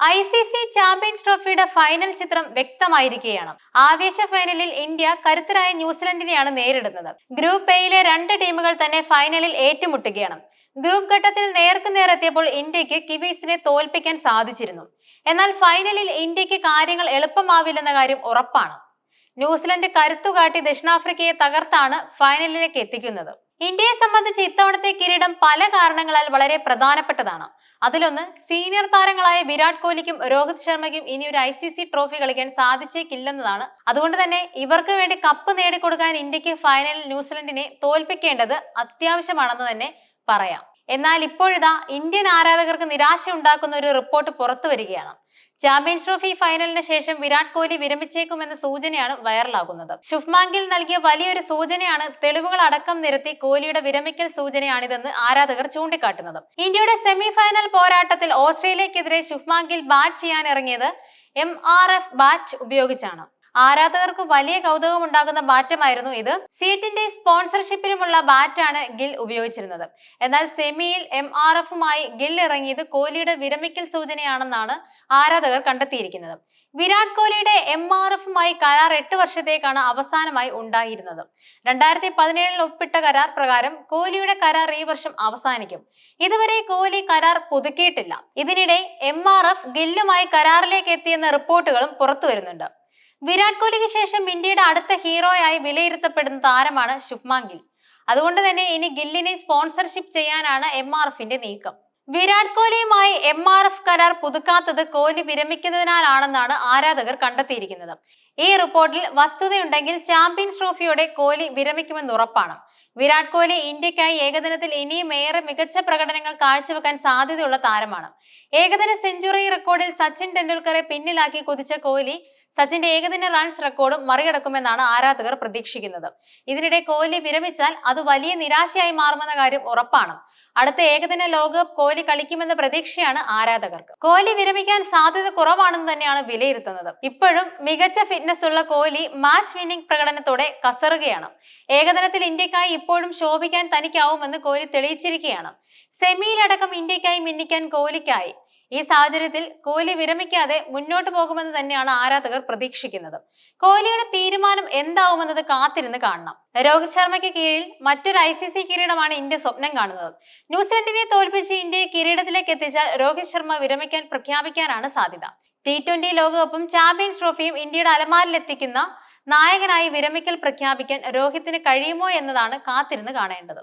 I C C champions ട്രോഫിയുടെ final ചിത്രം വ്യക്തമായിരിക്കുകയാണ്. ആവേശ ഫൈനലിൽ ഇന്ത്യ കരുത്തരായ ന്യൂസിലൻഡിനെയാണ് നേരിടുന്നത്. ഗ്രൂപ്പ് എയിലെ രണ്ട് ടീമുകൾ തന്നെ ഫൈനലിൽ ഏറ്റുമുട്ടുകയാണ്. ഗ്രൂപ്പ് ഘട്ടത്തിൽ നേർക്കുനേർ ഇന്ത്യയ്ക്ക് കിവീസിനെ തോൽപ്പിക്കാൻ സാധിച്ചിരുന്നു. എന്നാൽ ഫൈനലിൽ ഇന്ത്യയ്ക്ക് കാര്യങ്ങൾ എളുപ്പമാവില്ലെന്ന കാര്യം ഉറപ്പാണ്. ന്യൂസിലൻഡ് കരുത്തുകാട്ടി ദക്ഷിണാഫ്രിക്കയെ തകർത്താണ് ഫൈനലിലേക്ക് എത്തിക്കുന്നത്. ഇന്ത്യയെ സംബന്ധിച്ച് ഇത്തവണത്തെ കിരീടം പല കാരണങ്ങളാൽ വളരെ പ്രധാനപ്പെട്ടതാണ്. അതിലൊന്ന് സീനിയർ താരങ്ങളായ വിരാട് കോഹ്ലിക്കും രോഹിത് ശർമ്മയ്ക്കും ഇനി ഒരു ഐ സി സി ട്രോഫി കളിക്കാൻ സാധിച്ചേക്കില്ലെന്നതാണ്. അതുകൊണ്ട് തന്നെ ഇവർക്ക് വേണ്ടി കപ്പ് നേടിക്കൊടുക്കാൻ ഇന്ത്യയ്ക്ക് ഫൈനലിൽ ന്യൂസിലൻഡിനെ തോൽപ്പിക്കേണ്ടത് അത്യാവശ്യമാണെന്ന് തന്നെ പറയാം. എന്നാൽ ഇപ്പോഴിതാ ഇന്ത്യൻ ആരാധകർക്ക് നിരാശ ഉണ്ടാക്കുന്ന ഒരു റിപ്പോർട്ട് പുറത്തു വരികയാണ്. ചാമ്പ്യൻസ് ട്രോഫി ഫൈനലിന് ശേഷം വിരാട് കോഹ്ലി വിരമിച്ചേക്കുമെന്ന സൂചനയാണ് വൈറലാകുന്നത്. ശുഭ്മാങ്കിൽ നൽകിയ വലിയൊരു സൂചനയാണ് തെളിവുകൾ അടക്കം നിരത്തി കോഹ്ലിയുടെ വിരമിക്കൽ സൂചനയാണിതെന്ന് ആരാധകർ ചൂണ്ടിക്കാട്ടുന്നത്. ഇന്ത്യയുടെ സെമി ഫൈനൽ പോരാട്ടത്തിൽ ഓസ്ട്രേലിയക്കെതിരെ ശുഭ്മാങ്കിൽ ബാറ്റ് ചെയ്യാൻ ഇറങ്ങിയത് എം ആർ എഫ് ബാറ്റ് ഉപയോഗിച്ചാണ്. ആരാധകർക്ക് വലിയ കൗതുകം ഉണ്ടാകുന്ന ബാറ്റമായിരുന്നു ഇത്. സീറ്റിന്റെ സ്പോൺസർഷിപ്പിലുമുള്ള ബാറ്റാണ് ഗിൽ ഉപയോഗിച്ചിരുന്നത്. എന്നാൽ സെമിയിൽ എം ആർ എഫുമായി ഗിൽ ഇറങ്ങിയത് കോഹ്ലിയുടെ വിരമിക്കൽ സൂചനയാണെന്നാണ് ആരാധകർ കണ്ടെത്തിയിരിക്കുന്നത്. വിരാട് കോഹ്ലിയുടെ എം ആർ എഫുമായി കരാർ എട്ട് വർഷത്തേക്കാണ് അവസാനമായി ഉണ്ടായിരുന്നത്. രണ്ടായിരത്തി പതിനേഴിൽ ഒപ്പിട്ട കരാർ പ്രകാരം കോഹ്ലിയുടെ കരാർ ഈ വർഷം അവസാനിക്കും. ഇതുവരെ കോഹ്ലി കരാർ പുതുക്കിയിട്ടില്ല. ഇതിനിടെ എം ആർ എഫ് ഗില്ലുമായി കരാറിലേക്ക് എത്തിയെന്ന റിപ്പോർട്ടുകളും പുറത്തു വരുന്നുണ്ട് വിരാട് കോഹ്ലിക്ക് ശേഷം ഇന്ത്യയുടെ അടുത്ത ഹീറോയായി വിലയിരുത്തപ്പെടുന്ന താരമാണ് ശുഭ്മാൻ ഗിൽ. അതുകൊണ്ട് തന്നെ ഇനി ഗില്ലിനെ സ്പോൺസർഷിപ്പ് ചെയ്യാനാണ് എം ആർ എഫിന്റെ നീക്കം. വിരാട് കോഹ്ലിയുമായി എം ആർ എഫ് കരാർ പുതുക്കാത്തത് കോഹ്ലി വിരമിക്കുന്നതിനാലാണെന്നാണ് ആരാധകർ കണ്ടെത്തിയിരിക്കുന്നത്. ഈ റിപ്പോർട്ടിൽ വസ്തുതയുണ്ടെങ്കിൽ ചാമ്പ്യൻസ് ട്രോഫിയോടെ കോഹ്ലി വിരമിക്കുമെന്ന് ഉറപ്പാണ്. വിരാട് കോഹ്ലി ഇന്ത്യക്കായി ഏകദിനത്തിൽ ഇനിയും ഏറെ മികച്ച പ്രകടനങ്ങൾ കാഴ്ചവെക്കാൻ സാധ്യതയുള്ള താരമാണ്. ഏകദിന സെഞ്ചുറി റെക്കോർഡിൽ സച്ചിൻ ടെണ്ടുൽക്കറെ പിന്നിലാക്കി കുതിച്ച കോഹ്ലി സച്ചിന്റെ ഏകദിന റൺസ് റെക്കോർഡും മറികടക്കുമെന്നാണ് ആരാധകർ പ്രതീക്ഷിക്കുന്നത്. ഇതിനിടെ കോഹ്ലി വിരമിച്ചാൽ അത് വലിയ നിരാശയായി മാറുമെന്ന കാര്യം ഉറപ്പാണ്. അടുത്ത ഏകദിന ലോകകപ്പ് കോഹ്ലി കളിക്കുമെന്ന പ്രതീക്ഷയാണ് ആരാധകർക്ക്. കോഹ്ലി വിരമിക്കാൻ സാധ്യത കുറവാണെന്ന് തന്നെയാണ് വിലയിരുത്തുന്നത്. ഇപ്പോഴും മികച്ച ഫിറ്റ്നസ് ഉള്ള കോഹ്ലി മാച്ച് വിന്നിംഗ് പ്രകടനത്തോടെ കസറുകയാണ്. ഏകദിനത്തിൽ ഇന്ത്യക്കായി ഇപ്പോഴും ശോഭിക്കാൻ തനിക്കാവുമെന്ന് കോഹ്ലി തെളിയിച്ചിരിക്കുകയാണ്. സെമിയിലടക്കം ഇന്ത്യക്കായി മിന്നിക്കാൻ കോഹ്ലിക്കായി. ഈ സാഹചര്യത്തിൽ കോഹ്ലി വിരമിക്കാതെ മുന്നോട്ട് പോകുമെന്ന് തന്നെയാണ് ആരാധകർ പ്രതീക്ഷിക്കുന്നത്. കോഹ്ലിയുടെ തീരുമാനം എന്താവുമെന്നത് കാത്തിരുന്ന് കാണണം. രോഹിത് ശർമ്മയ്ക്ക് കീഴിൽ മറ്റൊരു ഐ സി സി കിരീടമാണ് ഇന്ത്യ സ്വപ്നം കാണുന്നത്. ന്യൂസിലൻഡിനെ തോൽപ്പിച്ച് ഇന്ത്യയെ കിരീടത്തിലേക്ക് എത്തിച്ചാൽ രോഹിത് ശർമ്മ വിരമിക്കാൻ പ്രഖ്യാപിക്കാനാണ് സാധ്യത. ടി ട്വന്റി ലോകകപ്പും ചാമ്പ്യൻസ് ട്രോഫിയും ഇന്ത്യയുടെ അലമാരിലെത്തിക്കുന്ന നായകനായി വിരമിക്കൽ പ്രഖ്യാപിക്കാൻ രോഹിത്തിന് കഴിയുമോ എന്നതാണ് കാത്തിരുന്ന് കാണേണ്ടത്.